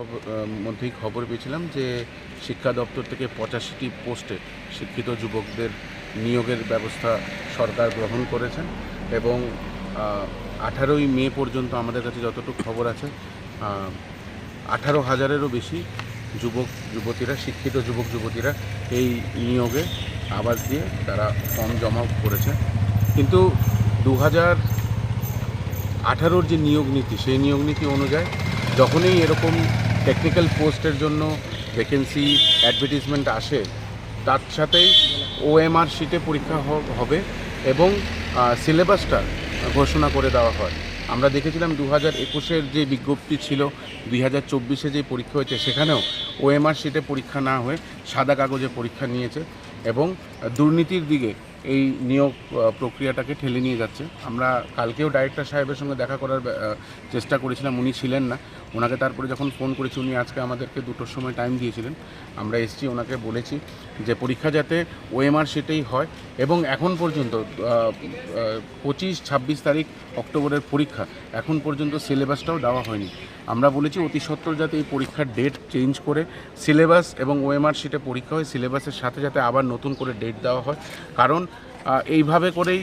খবর মধ্যেই খবর পেয়েছিলাম যে শিক্ষা দপ্তর থেকে পঁচাশিটি পোস্টে শিক্ষিত যুবকদের নিয়োগের ব্যবস্থা সরকার গ্রহণ করেছেন এবং আঠারোই মে পর্যন্ত আমাদের কাছে যতটুকু খবর আছে আঠারো হাজারেরও বেশি যুবক, যুবতীরা, শিক্ষিত যুবক, যুবতীরা এই নিয়োগে আবাস দিয়ে তারা ফর্ম জমা করেছে কিন্তু দু হাজার আঠারোর যে নিয়োগ নীতি, সেই নিয়োগ নীতি অনুযায়ী যখনই এরকম টেকনিক্যাল পোস্টের জন্য ভ্যাকেন্সি অ্যাডভার্টিজমেন্ট আসে, তার সাথেই ওএমআর শিটে পরীক্ষা হবে এবং সিলেবাসটা ঘোষণা করে দেওয়া হয়। আমরা দেখেছিলাম দু হাজার একুশের যে বিজ্ঞপ্তি ছিল দুই হাজার চব্বিশে যে পরীক্ষা হয়েছে, সেখানেও ওএমআর শিটে পরীক্ষা না হয়ে সাদা কাগজে পরীক্ষা নিয়েছে এবং দুর্নীতির দিকে এই নিয়োগ প্রক্রিয়াটাকে ঠেলে নিয়ে যাচ্ছে। আমরা কালকেও ডাইরেক্টর সাহেবের সঙ্গে দেখা করার চেষ্টা করেছিলাম, উনি ছিলেন না। ওনাকে তারপরে যখন ফোন করেছি, উনি আজকে আমাদেরকে দুটোর সময় টাইম দিয়েছিলেন। আমরা এসছি, ওনাকে বলেছি যে পরীক্ষা যাতে ওএমআর সেটাই হয় এবং এখন পর্যন্ত পঁচিশ, ছাব্বিশ তারিখ অক্টোবরের পরীক্ষা, এখন পর্যন্ত সিলেবাসটাও দেওয়া হয়নি। আমরা বলেছি অতি সত্বর যাতে এই পরীক্ষার ডেট চেঞ্জ করে সিলেবাস এবং ওএমআর শিটে পরীক্ষা হয়, সিলেবাসের সাথে যাতে আবার নতুন করে ডেট দেওয়া হয়। কারণ এইভাবে করেই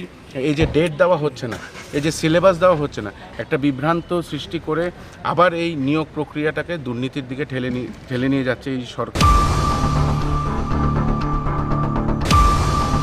এই যে ডেট দেওয়া হচ্ছে না, এই যে সিলেবাস দেওয়া হচ্ছে না, একটা বিভ্রান্ত সৃষ্টি করে আবার এই নিয়োগ প্রক্রিয়াটাকে দুর্নীতির দিকে ঠেলে নিয়ে ঠেলে নিয়ে যাচ্ছে এই সরকার।